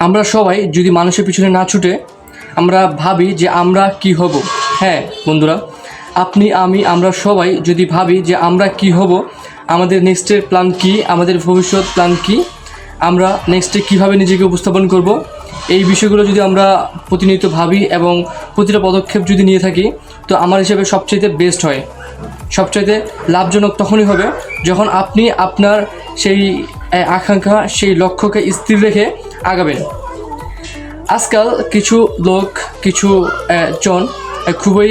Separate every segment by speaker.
Speaker 1: আমরা সবাই যদি মানুষের পিছনে না ছুটে, আমরা ভাবি যে আমরা কি হব। হ্যাঁ বন্ধুরা, আপনি, আমি, আমরা সবাই যদি ভাবি যে আমরা কি হব, আমাদের নেক্সটের প্ল্যান কি, আমাদের ভবিষ্যৎ প্ল্যান কি, আমরা নেক্সটে কীভাবে নিজেকে উপস্থাপন করব, এই বিষয়গুলো যদি আমরা প্রতিনিয়ত ভাবি এবং প্রতিটা পদক্ষেপ যদি নিয়ে থাকি, তো আমার হিসেবে সবচাইতে বেস্ট হয়। সবচাইতে লাভজনক তখনই হবে যখন আপনি আপনার সেই আকাঙ্ক্ষা, সেই লক্ষ্যকে স্থির রেখে আগাবেন। আজকাল কিছু লোক, কিছু জন খুবই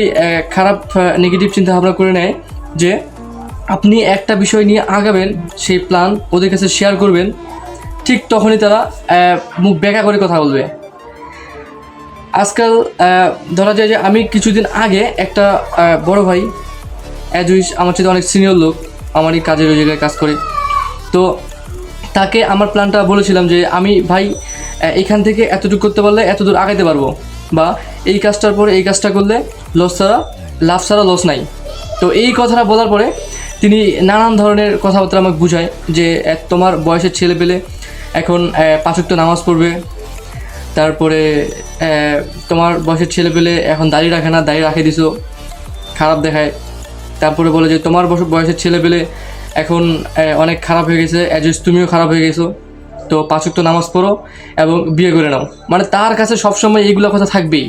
Speaker 1: খারাপ নেগেটিভ চিন্তা ভাবনা করে নেয় যে আপনি একটা বিষয় নিয়ে আগাবেন, সেই প্ল্যান ওদের কাছে শেয়ার করবেন, ঠিক তখনই তারা মুখ বেঁকা করে কথা বলবে। আজকাল ধরা যায় যে আমি কিছুদিন আগে একটা বড় ভাই অ্যাজ আমার সাথে অনেক সিনিয়র লোক, আমারই কাজের ওই জায়গায় কাজ করে। তো তাকে আমার প্ল্যানটা বলেছিলাম যে আমি, ভাই এখান থেকে এতটুকু করতে পারলে এত দূর আগাইতে পারব। বা, এই কাজটার পরে এই কাজটা করলে লস ছাড়া, লাভ ছাড়া লস নাই। তো এই কথাটা বলার পরে তিনি নানান ধরনের কথাবার্তা আমাকে বুঝায় যে তোমার বয়সের ছেলে পেলে এখন পাঁচক্ত নামাজ পড়বে। তারপরে তোমার বয়সের ছেলে পেলে এখন দাড়ি রাখে না, দাড়ি রাখে দিছো, খারাপ দেখায়। তারপরে বলে যে, তোমার বয়স- বয়সের ছেলে পেলে এখন অনেক খারাপ হয়ে গেছে। অ্যাডজাস্ট, তুমিও খারাপ হয়ে গেছো। তো পাঁচক তো নামাজ পড়ো এবং বিয়ে করে নাও। মানে তার কাছে সবসময় এইগুলো কথা থাকবেই।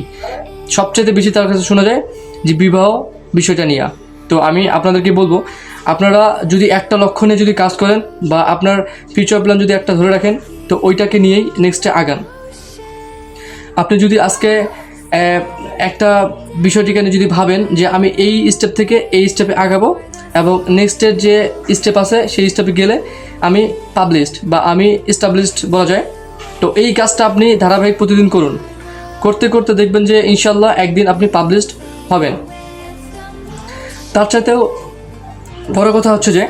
Speaker 1: সবচেয়ে বেশি তার কাছে শোনা যায় যে বিবাহ বিষয়টা নিয়ে। তো আমি আপনাদেরকে বলব, আপনারা যদি একটা লক্ষ্য নিয়ে যদি কাজ করেন বা আপনার ফিউচার প্ল্যান যদি একটা ধরে রাখেন, তো ওইটাকে নিয়েই নেক্সটে আগান। আপনি যদি আজকে একটা বিষয়টিকে নিয়ে যদি ভাবেন যে আমি এই স্টেপ থেকে এই স্টেপে আগাবো এবং নেক্সটের যে স্টেপ আছে, সেই স্টেপে গেলে আমি পাবলিশড বা আমি এস্টাবলিশড বলা যায়। তো এই কাজটা আপনি ধারাবাহিক প্রতিদিন করুন। করতে করতে দেখবেন যে ইনশাল্লাহ একদিন আপনি পাবলিশড হবেন। তার সাথেও বড় কথা হচ্ছে যে,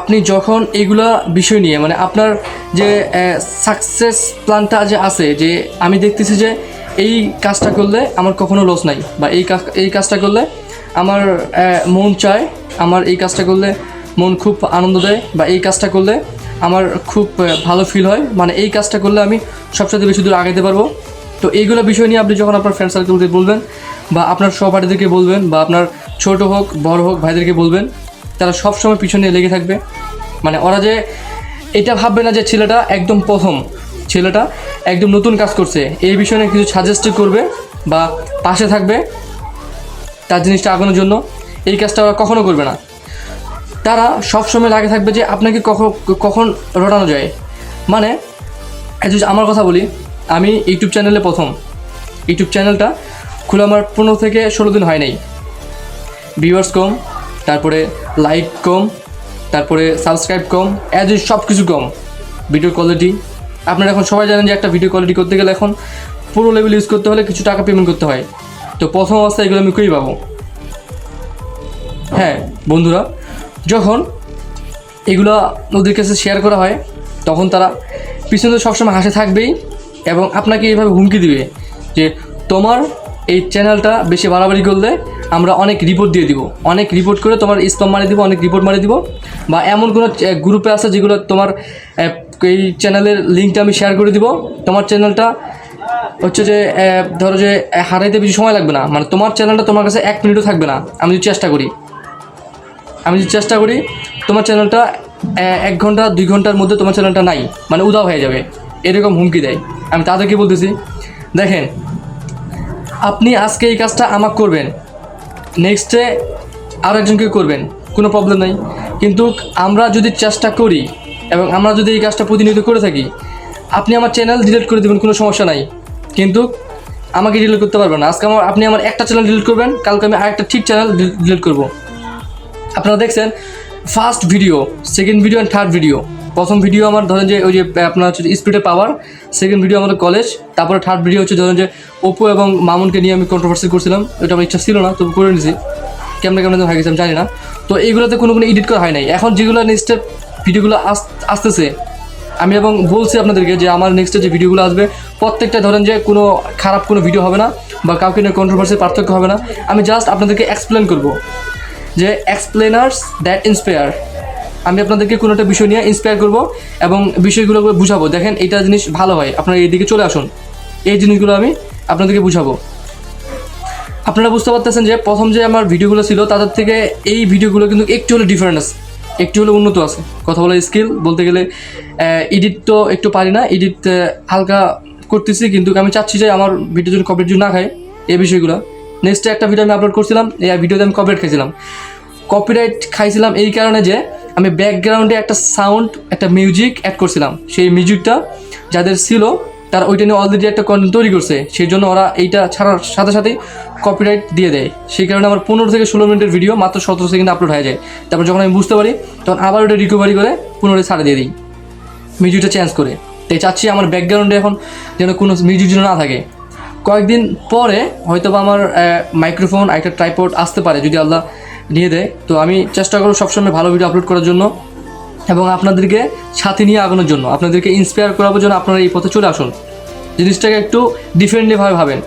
Speaker 1: আপনি যখন এইগুলা বিষয় নিয়ে মানে আপনার যে সাকসেস প্ল্যানটা যে আছে, যে আমি দেখতেছি যে এই কাজটা করলে আমার কখনো লস নাই বা এই এই কাজটা করলে আমার মন চায় আমার এই কাজটা করলে মন খুব আনন্দ দেয় বা এই কাজটা করলে আমার খুব ভালো ফিল হয়। মানে এই কাজটা করলে আমি সবচেয়ে বেশি দূর আগাইতে পারব। তো এইগুলো বিষয় নিয়ে আপনি যখন আপনার ফ্রেন্ড সার্কেলকে বলবেন বা আপনার সহপাঠীদেরকে বলবেন বা আপনার ছোট হোক, বড় হোক ভাইদেরকে বলবেন, তারা সবসময় পিছনে লেগে থাকবে। মানে ওরা যে এটা ভাববে না যে ছেলেটা একদম প্রথম। ছেলেটা একদম নতুন কাজ করছে। এই বিষয়ে কিছু সাজেস্ট করবে বা পাশে থাকবে তার জিনিসটা আগানোর জন্য। এই কাজটা ওরা কখনো করবে না। তারা সবসময় লাগে থাকবে যে আপনাকে কখন কখন রটানো যায়। মানে আমার কথা বলি, আমি ইউটিউব চ্যানেলে প্রথম। ইউটিউব চ্যানেলটা খুলে আমার পনেরো থেকে ষোলো দিন হয় নাই। ভিউয়ার্স কম, তারপরে লাইক কম, তারপরে সাবস্ক্রাইব কম অ্যাজ সব কিছু কম। ভিডিও কোয়ালিটি আপনারা এখন সবাই জানেন যে একটা ভিডিও কোয়ালিটি করতে গেলে এখন পুরো লেভেল ইউজ করতে হলে কিছু টাকা পেমেন্ট করতে হয়। তো প্রথম অবস্থায় এগুলো আমি কই পাবো? হ্যাঁ বন্ধুরা, যখন এগুলো ওদের কাছে শেয়ার করা হয়, তখন তারা পিছনে সবসময় হাসে থাকবেই এবং আপনাকে এইভাবে হুমকি দিবে যে, তোমার এই চ্যানেলটা বেশি বাড়াবাড়ি করলে আমরা অনেক রিপোর্ট দিয়ে দিব। অনেক রিপোর্ট করে তোমার স্পাম মারি দিব, অনেক রিপোর্ট মারি দিব। বা এমন কোনো গ্রুপে আছে যেগুলো তোমার এই চ্যানেলের লিঙ্কটা আমি শেয়ার করে দিব। তোমার চ্যানেলটা হচ্ছে যে ধরো যে হারাইতে বেশি সময় লাগবে না। মানে তোমার চ্যানেলটা তোমার কাছে এক মিনিটও থাকবে না। আমি যদি চেষ্টা করি। আমি যদি চেষ্টা করি, তোমার চ্যানেলটা এক ঘণ্টা, দুই ঘণ্টার মধ্যে তোমার চ্যানেলটা নাই মানে উদাও হয়ে যাবে, এরকম হুমকি দেয়। আমি তাদেরকে বলতেছি, দেখেন, আপনি আজকে এই কাজটা আমাকে করবেন নেক্সটে আরও একজনকে করবেন, কোনো প্রবলেম নাই। কিন্তু আমরা যদি চেষ্টা করি, এবং আমরা যদি এই কাজটা প্রতিনিয়ত করে থাকি, আপনি আমার চ্যানেল ডিলিট করে দেবেন, কোনো সমস্যা নাই। কিন্তু আমাকে ডিলিট করতে পারবেন না। আজকে আমার, আপনি আমার একটা চ্যানেল ডিলিট করবেন, কালকে আমি আরেকটা ঠিক চ্যানেল ডিলিট করব। আপনারা দেখছেন first video second video and third video প্রথম ভিডিও আমার ধরেন যে ওই যে আপনার হচ্ছে স্পিডে পাওয়ার সেকেন্ড ভিডিও আমাদের কলেজ তারপরে থার্ড ভিডিও হচ্ছে ধরেন যে ওপো এবং মামুনকে নিয়ে আমি কন্ট্রোভার্সি করছিলাম এটা আমার ইচ্ছা ছিল না, তবু করে নিয়েছি কেমন কেমন হয়ে গেছে আমি জানি না। তো এইগুলোতে কোনো কোনো এডিট করা হয় নাই। এখন যেগুলো নেক্সটের ভিডিওগুলো আস, আসতেছে, আমি এবং বলছি আপনাদেরকে যে আমার নেক্সটে যে ভিডিওগুলো আসবে, প্রত্যেকটা ধরেন যে কোনো খারাপ কোনো ভিডিও হবে না, বা কাউকে নিয়ে কন্ট্রোভার্সি পার্থক্য হবে না। আমি জাস্ট আপনাদেরকে এক্সপ্লেন করব। যে এক্সপ্লেনার্স দ্যাট ইন্সপায়ার আমি আপনাদেরকে কোনো একটা বিষয় নিয়ে ইন্সপায়ার করব এবং বিষয়গুলো বুঝাবো। দেখেন এটা জিনিস ভালো হয়। আপনারা এইদিকে চলে আসুন। এই জিনিসগুলো আমি আপনাদেরকে বুঝাবো। আপনারা বুঝতে পারতেছেন যে প্রথম যে আমার ভিডিওগুলো ছিল, তাদের থেকে এই ভিডিওগুলো কিন্তু একটু হলে ডিফারেন্ট আছে। একটু হলে উন্নত আছে। কথা বলার স্কিল বলতে গেলে এডিট তো একটু পারি না। এডিট হালকা করতেছি, কিন্তু আমি চাচ্ছি যে আমার ভিডিও যদি কপিরাইট না খায়, এই বিষয়গুলো। নেক্সটে একটা ভিডিও আমি আপলোড করছিলাম, এই ভিডিওতে আমি কপিরাইট খাইছিলাম কপিরাইট খাইছিলাম এই কারণে যে, আমি ব্যাকগ্রাউন্ডে একটা সাউন্ড একটা মিউজিক অ্যাড করছিলাম। সেই মিউজিকটা যাদের ছিল, তারা ওইটা নিয়ে অলরেডি একটা কন্টেন্ট তৈরি করছে। সেই জন্য ওরা এইটা ছাড়ার সাথে সাথেই কপিরাইট দিয়ে দেয়। সেই কারণে আমার পনেরো থেকে ষোলো মিনিটের ভিডিও মাত্র সতেরো সেকেন্ড আপলোড হয়ে যায়। তারপর যখন আমি বুঝতে পারি, তখন আবার ওটা রিকভারি করে পুনরায় ছাড়ে দিয়ে দিই। মিউজিকটা চেঞ্জ করে। তাই চাচ্ছি আমার ব্যাকগ্রাউন্ডে এখন যেন কোনো মিউজিক যেন না থাকে। কয়েকদিন পরে হয়তো বা আমার মাইক্রোফোন একটা ট্রাইপড আসতে পারে যদি আল্লাহ নিয়ে দেয়। তো আমি চেষ্টা করব সবসময় ভালো ভিডিও আপলোড করার জন্য এবং আপনাদেরকে সাথে নিয়ে আগানোর জন্য, আপনাদেরকে ইন্সপায়ার করার জন্য আপনারা এই পথে চলে আসুন। জিনিসটাকে একটু ডিফারেন্টলিভাবে ভাবেন।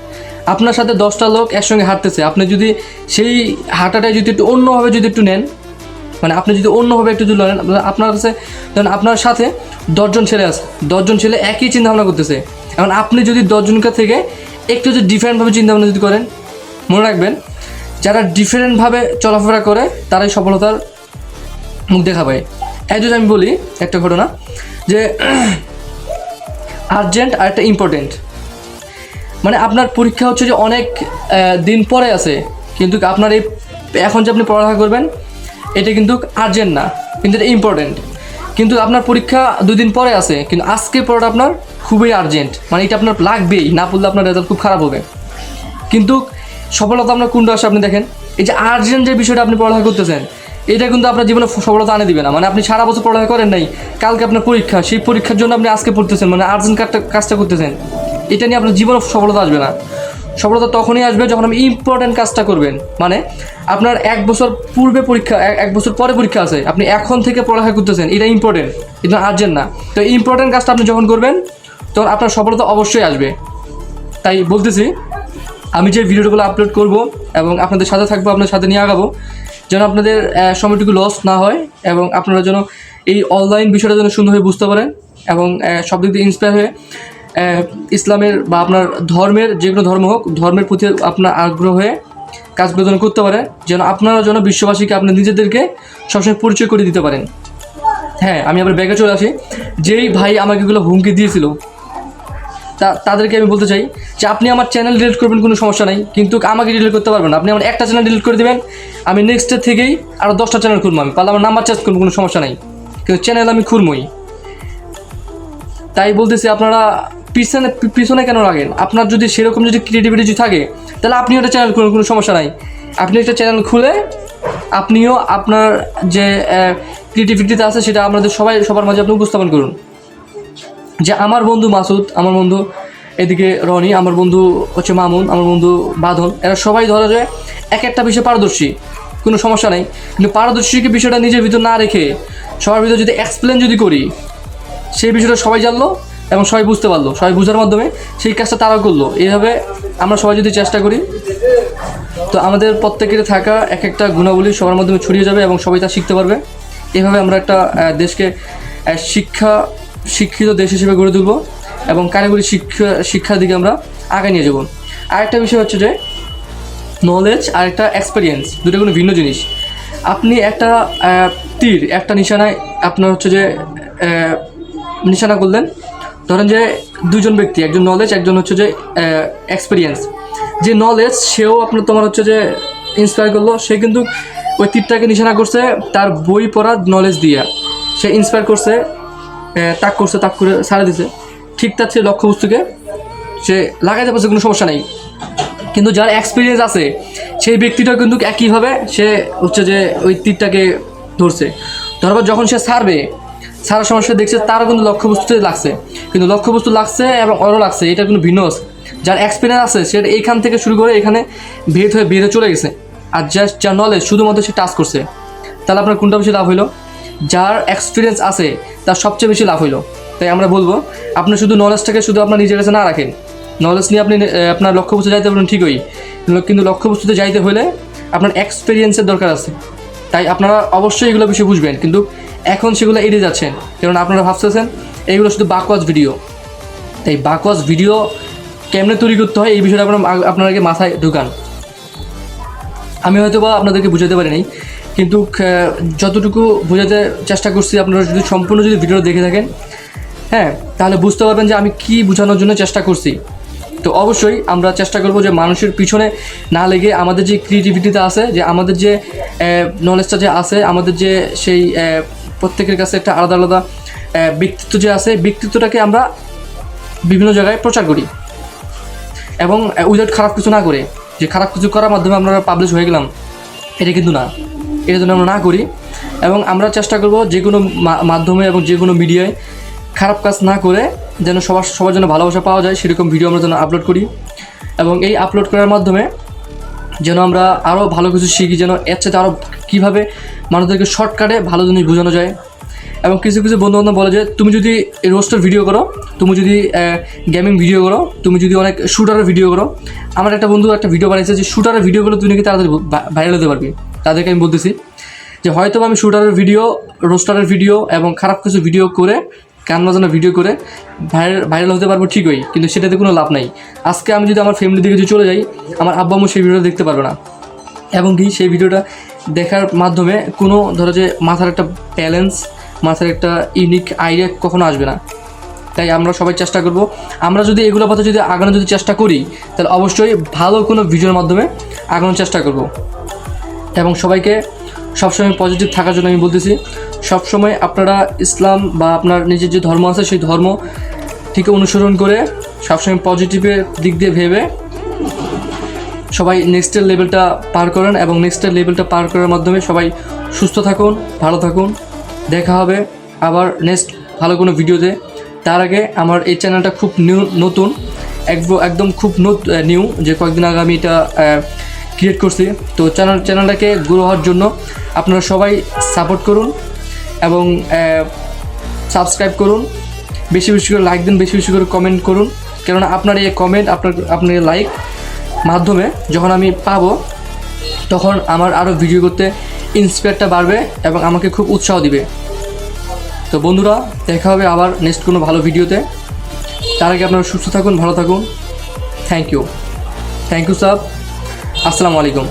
Speaker 1: আপনার সাথে দশটা লোক একসঙ্গে হাঁটতেছে, আপনি যদি সেই হাঁটাটাই যদি একটু অন্যভাবে যদি একটু নেন মানে আপনি যদি অন্যভাবে একটু যদি নেন আপনার কাছে, ধরেন আপনার সাথে দশজন ছেলে আছে, দশজন ছেলে একই চিন্তা ভাবনা করতেছে। এখন আপনি যদি দশজনকে থেকে একটু যদি ডিফারেন্টভাবে চিন্তা ভাবনা যদি করেন, মনে রাখবেন, যারা ডিফারেন্টভাবে চলাফেরা করে, তারাই সফলতার মুখ দেখা পায়। এই যদি আমি বলি, একটা ঘটনা, যে আর্জেন্ট আর একটা ইম্পর্টেন্ট মানে আপনার পরীক্ষা হচ্ছে যে অনেক দিন পরে আছে, কিন্তু আপনার এই, এখন যে আপনি পড়ালেখা করবেন, এটা কিন্তু আর্জেন্ট না, কিন্তু এটা ইম্পর্টেন্ট কিন্তু আপনার পরীক্ষা দুদিন পরে আছে, কিন্তু আজকে পড়াটা আপনার খুবই আর্জেন্ট মানে এটা আপনার লাগবেই, না পড়লে আপনার রেজাল্ট খুব খারাপ হবে। কিন্তু সফলতা আপনার কোনটা আসে আপনি দেখেন? এই যে আর্জেন্ট যে বিষয়টা আপনি পড়ালেখা করতেছেন, এটা কিন্তু আপনার জীবনে সফলতা আনে দিবে না। মানে আপনি সারা বছর পড়ালেখা করেন নাই, কালকে আপনার পরীক্ষা, সেই পরীক্ষার জন্য আপনি আজকে পড়তেছেন মানে আর্জেন্ট কাজটা কাজটা করতেছেন। এটা নিয়ে আপনার জীবনে সফলতা আসবে না। সফলতা তখনই আসবে যখন আপনি ইম্পর্ট্যান্ট কাজটা করবেন। মানে আপনার এক বছর পূর্বে পরীক্ষা, এক- বছর পরে পরীক্ষা আছে। আপনি এখন থেকে পড়ালেখা করতেছেন, এটা ইম্পর্টেন্ট এটা আর্জেন্ট না। তো ইম্পর্ট্যান্ট কাজটা আপনি যখন করবেন, তখন আপনার সফলতা অবশ্যই আসবে। তাই বলতেছি, আমি যে ভিডিওগুলো আপলোড করব এবং আপনাদের সাথে থাকব আপনার সাথে নিয়ে আগাবো, যেন আপনাদের সময়টুকু লস না হয় এবং আপনারা যেন এই অনলাইন বিষয়টা যেন সুন্দরভাবে বুঝতে পারেন এবং সব দিক দিয়ে ইন্সপায়ার হয়ে ইসলামের বা আপনার ধর্মের যে কোনো ধর্ম হোক, ধর্মের প্রতি আপনার আগ্রহ হয়ে কাজগুলো যেন করতে পারে, যেন আপনারা যেন বিশ্ববাসীকে আপনার নিজেদেরকে সবসময় পরিচয় করে দিতে পারেন। হ্যাঁ আমি আবার ব্যাগে চলে আসি। যেই ভাই আমাকে এগুলো হুমকি দিয়েছিল, তা, তাদেরকে আমি বলতে চাই যে আপনি আমার চ্যানেল ডিলিট করবেন, কোনো সমস্যা নাই। কিন্তু আমাকে ডিলিট করতে পারবেন আপনি আমার একটা চ্যানেল ডিলিট করে দেবেন, আমি নেক্সটের থেকেই আরও দশটা চ্যানেল খুলবো আমি। পারলে আমার নাম্বার চেঞ্জ করব, কোনো সমস্যা নাই। কিন্তু চ্যানেল আমি খুলবই। তাই বলতেছি আপনারা পিছনে পিছনে কেন লাগেন আপনার যদি সেরকম যদি ক্রিয়েটিভিটি থাকে, তাহলে আপনিও একটা চ্যানেল খুলুন, কোনো সমস্যা নাই। আপনি একটা চ্যানেল খুলে, আপনিও আপনার যে ক্রিয়েটিভিটিতে আছে সেটা আমাদের সবাই, সবার মাঝে আপনি উপস্থাপন করুন। যে আমার বন্ধু মাসুদ, আমার বন্ধু এদিকে রনি, আমার বন্ধু হচ্ছে মামুন, আমার বন্ধু বাঁধন, এরা সবাই ধরা যায় এক একটা বিষয়ে পারদর্শী, কোনো সমস্যা নেই। কিন্তু পারদর্শীকে বিষয়টা নিজের ভিতর না রেখে, সবার ভিতর যদি এক্সপ্লেন যদি করি, সেই বিষয়টা সবাই জানলো এবং সবাই বুঝতে পারল, সবাই বুঝার মাধ্যমে সেই কাজটা তারা করল। এইভাবে আমরা সবাই যদি চেষ্টা করি, তো আমাদের প্রত্যেকের থাকা এক একটা গুণাবলী সবার মাধ্যমে ছড়িয়ে যাবে এবং সবাই তা শিখতে পারবে। এভাবে আমরা একটা দেশকে শিক্ষা, শিক্ষিত দেশ হিসেবে গড়ে তুলব এবং কারিগরি শিক্ষা, শিক্ষার দিকে আমরা আগে নিয়ে যাব। আরেকটা বিষয় হচ্ছে যে নলেজ আর একটা এক্সপিরিয়েন্স দুটো কোনো ভিন্ন জিনিস। আপনি একটা তীর, একটা নিশানায় আপনার হচ্ছে যে নিশানা করলেন ধরেন যে দুজন ব্যক্তি, একজন নলেজ একজন হচ্ছে যে এক্সপিরিয়েন্স যে নলেজ সেও আপনার তোমার হচ্ছে যে ইন্সপায়ার করল, সে কিন্তু ওই তীরটাকে নিশানা করছে, তার বই পড়ার নলেজ দিয়ে। সে ইন্সপায়ার করছে তাক করছে, তাক করে সারা দিছে। ঠিক তার সে লক্ষ্য লক্ষ্যবস্তুকে, সে লাগাইতে পারছে কোনো সমস্যা নেই। কিন্তু যার এক্সপিরিয়েন্স আছে, সেই ব্যক্তিটা কিন্তু একইভাবে সে হচ্ছে যে ওই তীরটাকে ধরছে। ধরবার যখন সে ছাড়বে সারা সমস্যা দেখছে তারও কিন্তু লক্ষ্যবস্তুতে লাগছে। কিন্তু লক্ষ্যবস্তু লাগছে এবং অরও লাগছে এটা কিন্তু ভিন্ন। যার এক্সপিরিয়েন্স আছে, সে এইখান থেকে শুরু করে এখানে ভেদ হয়ে বেঁধে চলে গেছে। আর জাস্ট যার নলেজ শুধুমাত্র সে টাচ করছে। তাহলে আপনার কোনটা বেশি লাভ হইল? যার এক্সপিরিয়েন্স আছে, তার সবচেয়ে বেশি লাভ হইল। তাই আমরা বলব, আপনি শুধু নলেজটাকে শুধু আপনার নিজের কাছে না রাখেন। নলেজ নিয়ে আপনি আপনার লক্ষ্যবস্তু যাইতে পারেন ঠিকই। কিন্তু- কিন্তু লক্ষ্যবস্তুতে যাইতে হলে আপনার এক্সপিরিয়েন্সের দরকার আছে। তাই আপনারা অবশ্যই এগুলো বিষয় বুঝবেন। কিন্তু এখন সেগুলো এড়িয়ে যাচ্ছেন। কারণ আপনারা ভাবতেছেন এইগুলো শুধু বাকওয়াজ ভিডিও তাই বাকওয়াজ ভিডিও কেমনে তৈরি করতে হয়, এই বিষয়টা আপনার আপনাকে মাথায় ঢুকান। আমি হয়তো বা আপনাদেরকে বুঝাতে পারিনি, কিন্তু যতটুকু বোঝাতে চেষ্টা করছি, আপনারা যদি সম্পূর্ণ যদি ভিডিওটা দেখে থাকেন হ্যাঁ তাহলে বুঝতে পারবেন যে আমি কি বোঝানোর জন্য চেষ্টা করছি। তো অবশ্যই আমরা চেষ্টা করব যে মানুষের পিছনে না লেগে আমাদের যে ক্রিয়েটিভিটিটা আছে, যে আমাদের যে নলেজটা যে আছে, আমাদের যে সেই প্রত্যেকের কাছে একটা আলাদা আলাদা ব্যক্তিত্ব যে আছে, ব্যক্তিত্বটাকে আমরা বিভিন্ন জায়গায় প্রচার করি। এবং উইদাউট খারাপ কিছু না করে। যে খারাপ কিছু করার মাধ্যমে আমরা পাবলিশ হয়ে গেলাম, এটা কিন্তু না। এটা যেন আমরা না করি। এবং আমরা চেষ্টা করব যে কোনো মাধ্যমে এবং যে কোনো মিডিয়ায় খারাপ কাজ না করে যেন সবার সবার জন্য ভালোবাসা পাওয়া যায়, সেরকম ভিডিও আমরা যেন আপলোড করি। এবং এই আপলোড করার মাধ্যমে যেন আমরা আরও ভালো কিছু শিখি, যেন এর সাথে আরও কীভাবে মানুষদেরকে শর্টকাটে ভালো জিনিস বোঝানো যায়। এবং কিছু কিছু বন্ধু বান্ধব বলে যে, তুমি যদি রোস্টার ভিডিও করো, তুমি যদি গেমিং ভিডিও করো, তুমি যদি অনেক শুটারের ভিডিও করো। আমার একটা বন্ধু একটা ভিডিও বানিয়েছে যে শুটারের ভিডিওগুলো তুমি নাকি তাড়াতাড়ি ভাইরাল হতে পারবি। তাদেরকে আমি বলতেছি যে হয়তো আমি শুটারের ভিডিও রোস্টারের ভিডিও এবং খারাপ কিছু ভিডিও করে বাজানো ভিডিও করে ভাইরাল ভাইরাল হতে পারব ঠিকই, কিন্তু সেটাতে কোনো লাভ নাই। আজকে আমি যদি আমার ফ্যামিলি দিকে যদি চলে যাই, আমার আব্বা আম্মু সেই ভিডিওটা দেখতে পারবে না। এবং কি, সেই ভিডিওটা দেখার মাধ্যমে কোনো ধরো যে মাথার একটা ব্যালেন্স মাথার একটা ইউনিক আইডিয়া কখনো আসবে না। তাই আমরা সবাই চেষ্টা করব। আমরা যদি এগুলো পথে যদি আগানোর যদি চেষ্টা করি, তাহলে অবশ্যই ভালো কোনো ভিডিওর মাধ্যমে আগানোর চেষ্টা করব। এবং সবাইকে সবসময় পজিটিভ থাকার জন্য আমি বলতেছি সবসময় আপনারা ইসলাম বা আপনার নিজের যে ধর্ম আছে সেই ধর্ম থেকে অনুসরণ করে সবসময় পজিটিভের দিক দিয়ে ভেবে সবাই নেক্সটের লেভেলটা পার করেন এবং নেক্সটের লেভেলটা পার করার মাধ্যমে সবাই সুস্থ থাকুন, ভালো থাকুন। দেখা হবে আবার নেক্সট ভালো কোনো ভিডিওতে তার আগে আমার এই চ্যানেলটা খুব নিউ নতুন একদম খুব নিউ যে কয়েকদিন আগে আমি এটা ক্রিয়েট করছি। তো চ্যানেল চ্যানেলটাকে গ্রো হওয়ার জন্য আপনারা সবাই সাপোর্ট করুন। এবং সাবস্ক্রাইব করুন। বেশি বেশি করে লাইক দিন, বেশি বেশি করে কমেন্ট করুন। কেননা আপনার এই কমেন্ট আপনার আপনার লাইক মাধ্যমে যখন আমি পাবো, তখন আমার আরও ভিডিও করতে ইন্সপায়ারটা বাড়বে এবং আমাকে খুব উৎসাহ দিবে। তো বন্ধুরা, দেখা হবে আবার নেক্সট কোনো ভালো ভিডিওতে তার আগে আপনারা সুস্থ থাকুন, ভালো থাকুন। Thank you thank you sir আসসালামু আলাইকুম।